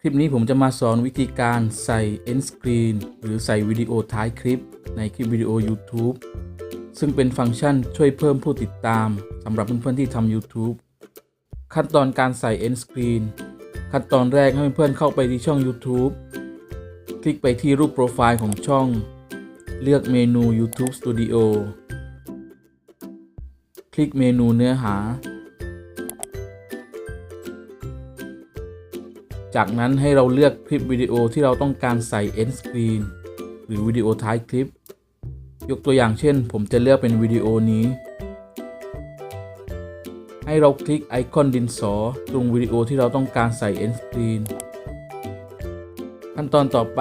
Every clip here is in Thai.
คลิปนี้ผมจะมาสอนวิธีการใส่ end screen หรือใส่วิดีโอท้ายคลิปในคลิปวิดีโอ YouTube ซึ่งเป็นฟังก์ชันช่วยเพิ่มผู้ติดตามสำหรับเพื่อนๆที่ทำ YouTube ขั้นตอนการใส่ end screen ขั้นตอนแรกให้เพื่อนๆเข้าไปที่ช่อง YouTube คลิกไปที่รูปโปรไฟล์ของช่อง เลือกเมนู YouTube Studio คลิกเมนูเนื้อหา จากนั้นให้เราเลือกคลิปวิดีโอที่เราต้องการใส่ end screen หรือวิดีโอท้ายคลิป ยกตัวอย่างเช่น ผมจะเลือกเป็นวิดีโอนี้ ให้เราคลิกไอคอนดินสอตรงวิดีโอที่เราต้องการใส่ end screen ขั้นตอนต่อไป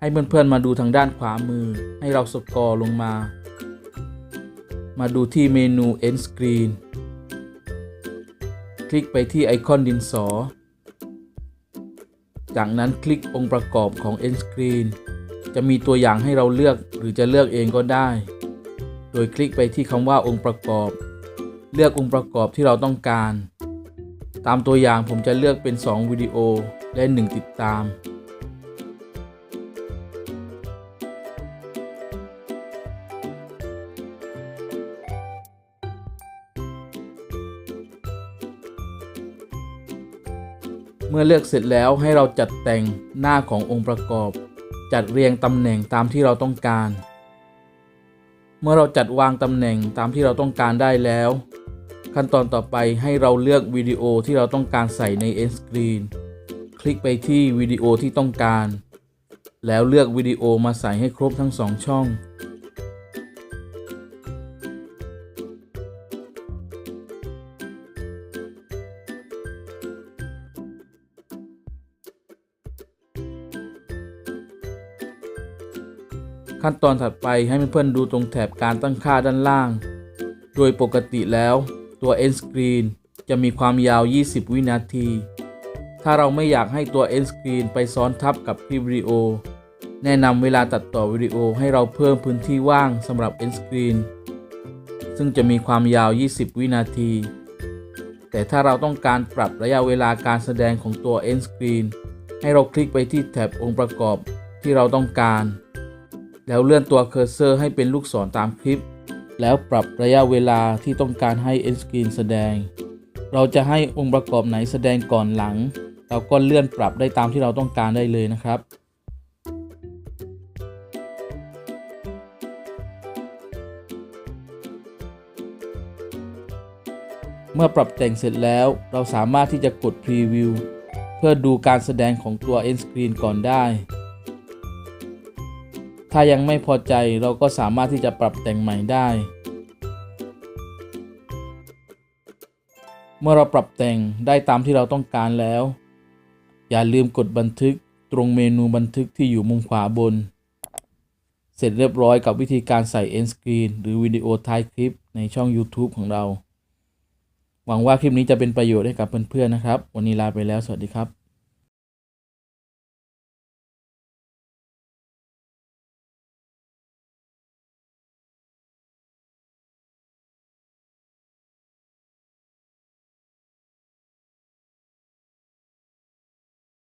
ให้เพื่อนๆมาดูทางด้านขวามือ ให้เราสกอร์ลงมา มาดูที่เมนู end screen คลิกไปที่ไอคอนดินสอ จากนั้นคลิกองค์ประกอบของ end screen จะมีตัวอย่างให้เราเลือกหรือจะเลือกเองก็ได้ โดยคลิกไปที่คำว่าองค์ประกอบ เลือกองค์ประกอบที่เราต้องการ ตามตัวอย่างผมจะเลือกเป็น 2 วิดีโอและ 1 ติดตาม เมื่อเลือกเสร็จแล้วให้เราจัดแต่งหน้าขององค์ประกอบ จัดเรียงตำแหน่งตามที่เราต้องการ เมื่อเราจัดวางตำแหน่งตามที่เราต้องการได้แล้ว ขั้นตอนต่อไปให้เราเลือกวิดีโอที่เราต้องการใส่ใน end screen คลิกไปที่วิดีโอที่ต้องการ แล้วเลือกวิดีโอมาใส่ให้ครบทั้งสองช่อง ขั้นตอนถัดไปให้เพื่อนๆดูตรงแถบการตั้งค่าด้านล่าง โดยปกติแล้วตัว end screen จะมีความยาว 20 วินาที ถ้าเราไม่อยากให้ตัว end screen ไปซ้อนทับกับคลิปวิดีโอ แนะนำเวลาตัดต่อวิดีโอให้เราเพิ่มพื้นที่ว่างสำหรับ end screen ซึ่งจะมีความยาว 20 วินาที แต่ถ้าเราต้องการปรับระยะเวลาการแสดงของตัว end screen ให้เราคลิกไปที่แถบองค์ประกอบที่เราต้องการ แล้วเลื่อนตัวเคอร์เซอร์ให้เป็นลูกศรตามคลิป แล้วปรับระยะเวลาที่ต้องการให้ end screen แสดง เราจะให้องค์ประกอบไหนแสดงก่อนหลัง เราก็เลื่อนปรับได้ตามที่เราต้องการได้เลยนะครับเมื่อปรับแต่งเสร็จแล้วเราสามารถที่จะกดพรีวิวเพื่อดูการแสดงของตัว end screen ก่อนได้ ถ้ายังไม่พอใจเราก็สามารถที่จะปรับแต่งใหม่ได้ เมื่อเราปรับแต่งได้ตามที่เราต้องการแล้ว อย่าลืมกดบันทึกตรงเมนูบันทึกที่อยู่มุมขวาบน เสร็จเรียบร้อยกับวิธีการใส่ end screen หรือวิดีโอท้ายคลิปในช่อง YouTube ของเรา หวังว่าคลิปนี้จะเป็นประโยชน์ให้กับเพื่อนๆนะครับ วันนี้ลาไปแล้ว สวัสดีครับ